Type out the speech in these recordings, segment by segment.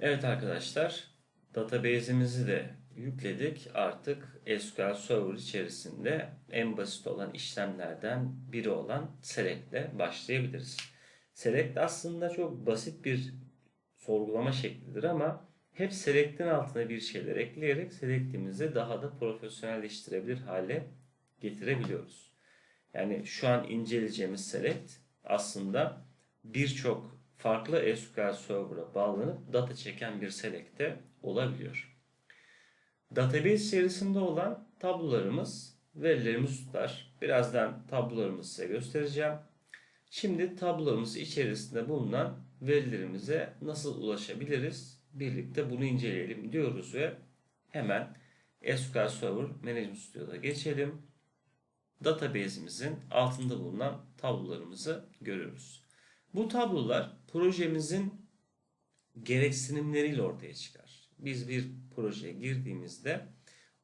Evet arkadaşlar, database'imizi de yükledik. Artık SQL Server içerisinde en basit olan işlemlerden biri olan Select'le başlayabiliriz. Select aslında çok basit bir sorgulama şeklidir ama hep Select'in altına bir şeyler ekleyerek Select'imizi daha da profesyonelleştirebilir hale getirebiliyoruz. Yani şu an inceleyeceğimiz Select aslında birçok farklı SQL Server'a bağlanıp data çeken bir select'te olabiliyor. Database içerisinde olan tablolarımız verilerimiz tutar. Birazdan tablolarımızı size göstereceğim. Şimdi tablolarımız içerisinde bulunan verilerimize nasıl ulaşabiliriz? Birlikte bunu inceleyelim diyoruz ve hemen SQL Server Management Studio'da geçelim. Database'imizin altında bulunan tablolarımızı görüyoruz. Bu tablolar projemizin gereksinimleriyle ortaya çıkar. Biz bir projeye girdiğimizde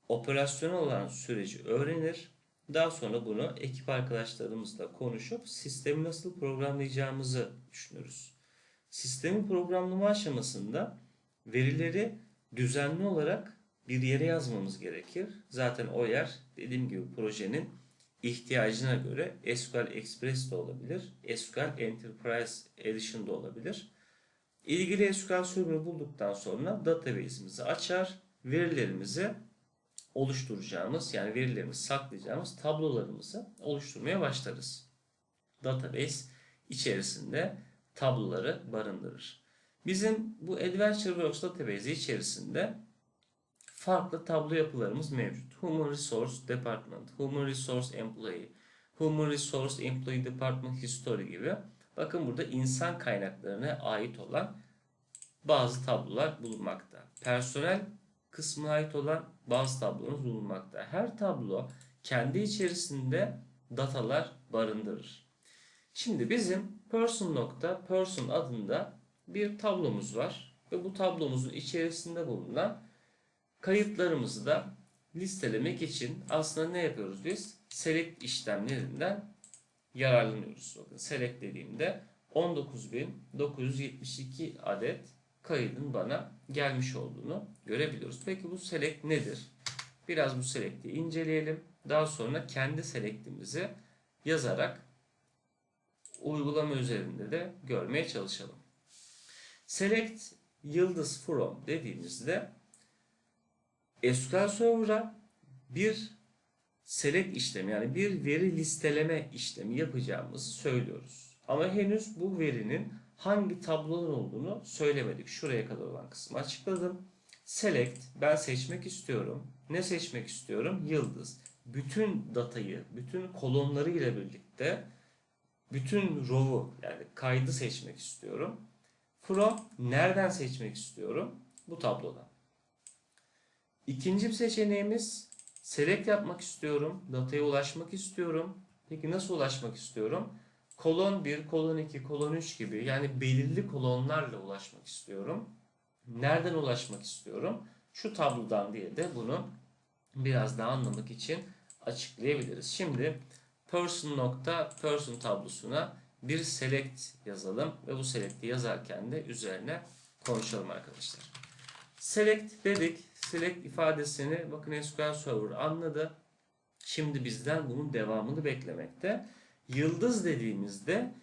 operasyonel olan süreci öğrenir. Daha sonra bunu ekip arkadaşlarımızla konuşup sistemi nasıl programlayacağımızı düşünürüz. Sistemin programlama aşamasında verileri düzenli olarak bir yere yazmamız gerekir. Zaten o yer dediğim gibi projenin ihtiyacına göre SQL Express de olabilir. SQL Enterprise Edition da olabilir. İlgili SQL Server'ı bulduktan sonra database'imizi açar, verilerimizi oluşturacağımız yani verilerimizi saklayacağımız tablolarımızı oluşturmaya başlarız. Database içerisinde tabloları barındırır. Bizim bu AdventureWorks Database içerisinde farklı tablo yapılarımız mevcut. Human Resource Department, Human Resource Employee, Human Resource Employee Department History gibi. Bakın burada insan kaynaklarına ait olan bazı tablolar bulunmakta. Personel kısmına ait olan bazı tablomuz bulunmakta. Her tablo kendi içerisinde datalar barındırır. Şimdi bizim person nokta person adında bir tablomuz var ve bu tablomuzun içerisinde bulunan kayıtlarımızı da listelemek için aslında ne yapıyoruz biz? Select işlemlerinden yararlanıyoruz. Bakın select dediğimde 19.972 adet kaydın bana gelmiş olduğunu görebiliyoruz. Peki bu select nedir? Biraz bu select'i inceleyelim. Daha sonra kendi select'imizi yazarak uygulama üzerinde de görmeye çalışalım. Select yıldız from dediğimizde SQL Server'a bir select işlemi yani bir veri listeleme işlemi yapacağımızı söylüyoruz. Ama henüz bu verinin hangi tablodan olduğunu söylemedik. Şuraya kadar olan kısmı açıkladım. Select ben seçmek istiyorum. Ne seçmek istiyorum? Yıldız. Bütün datayı, bütün kolonları ile birlikte bütün row'u yani kaydı seçmek istiyorum. From nereden seçmek istiyorum? Bu tablodan. İkinci seçeneğimiz select yapmak istiyorum. Dataya ulaşmak istiyorum. Peki nasıl ulaşmak istiyorum? Kolon 1, kolon 2, kolon 3 gibi yani belirli kolonlarla ulaşmak istiyorum. Nereden ulaşmak istiyorum? Şu tablodan diye de bunu biraz daha anlamak için açıklayabiliriz. Şimdi person nokta person tablosuna bir select yazalım ve bu select'i yazarken de üzerine konuşalım arkadaşlar. Select dedik. Select ifadesini bakın SQL Server anladı. Şimdi bizden bunun devamını beklemekte. Yıldız dediğimizde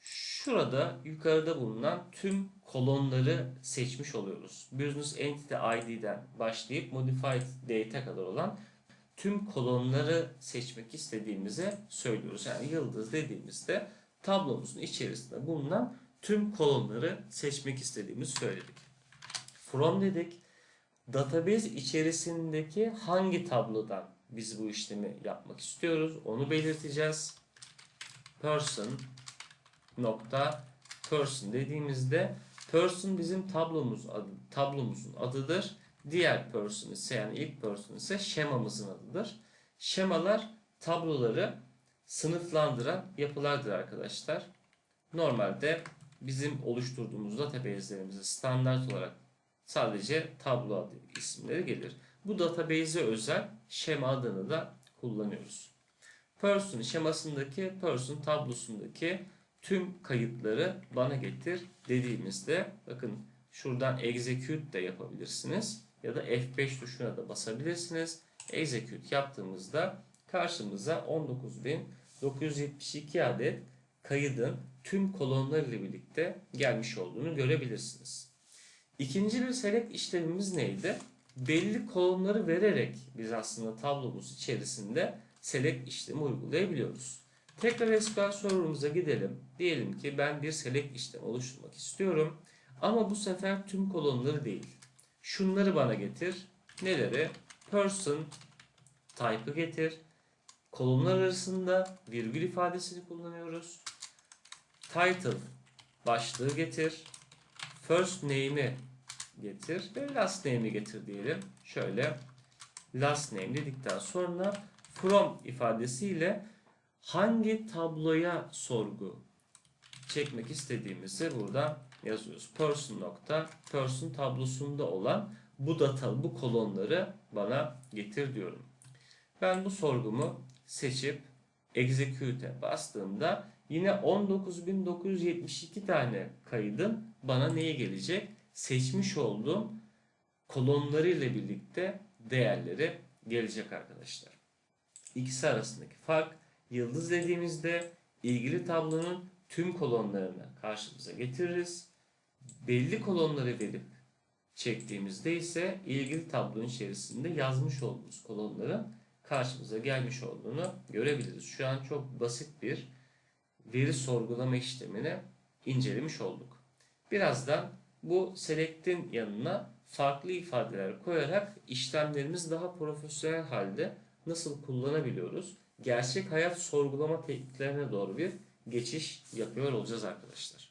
şurada yukarıda bulunan tüm kolonları seçmiş oluyoruz. Business Entity ID'den başlayıp Modified Data kadar olan tüm kolonları seçmek istediğimizi söylüyoruz. Yani yıldız dediğimizde tablomuzun içerisinde bulunan tüm kolonları seçmek istediğimizi söyledik. From dedik. Database içerisindeki hangi tablodan biz bu işlemi yapmak istiyoruz onu belirteceğiz. Person nokta person dediğimizde person bizim tablomuz adı, tablomuzun adıdır. Diğer person ise yani ilk person ise şemamızın adıdır. Şemalar tabloları sınıflandıran yapılardır arkadaşlar. Normalde bizim oluşturduğumuz database'lerimize standart olarak sadece tablo adı isimleri gelir. Bu database'e özel şema adını da kullanıyoruz. Person şemasındaki person tablosundaki tüm kayıtları bana getir dediğimizde bakın şuradan execute de yapabilirsiniz. Ya da F5 tuşuna da basabilirsiniz. Execute yaptığımızda karşımıza 19.972 adet kaydın tüm kolonlar ile birlikte gelmiş olduğunu görebilirsiniz. İkinci bir select işlemimiz neydi? Belli kolonları vererek biz aslında tablomuz içerisinde select işlemi uygulayabiliyoruz. Tekrar SQL Server'ımıza gidelim. Diyelim ki ben bir select işlemi oluşturmak istiyorum. Ama bu sefer tüm kolonları değil. Şunları bana getir. Neleri? Person type'ı getir. Kolonlar arasında virgül ifadesini kullanıyoruz. Title başlığı getir. First name'i getir ve last name'i getir diyelim. Şöyle last name dedikten sonra from ifadesiyle hangi tabloya sorgu çekmek istediğimizi burada yazıyoruz. Person nokta person tablosunda olan bu data bu kolonları bana getir diyorum. Ben bu sorgumu seçip execute'e bastığımda yine 19.972 tane kaydın bana neye gelecek? Seçmiş olduğum kolonları ile birlikte değerleri gelecek arkadaşlar. İkisi arasındaki fark yıldız dediğimizde ilgili tablonun tüm kolonlarını karşımıza getiririz. Belli kolonları verip çektiğimizde ise ilgili tablonun içerisinde yazmış olduğumuz kolonların karşımıza gelmiş olduğunu görebiliriz. Şu an çok basit bir veri sorgulama işlemini incelemiş olduk. Birazdan bu select'in yanına farklı ifadeler koyarak işlemlerimiz daha profesyonel halde nasıl kullanabiliyoruz? Gerçek hayat sorgulama tekniklerine doğru bir geçiş yapıyor olacağız arkadaşlar.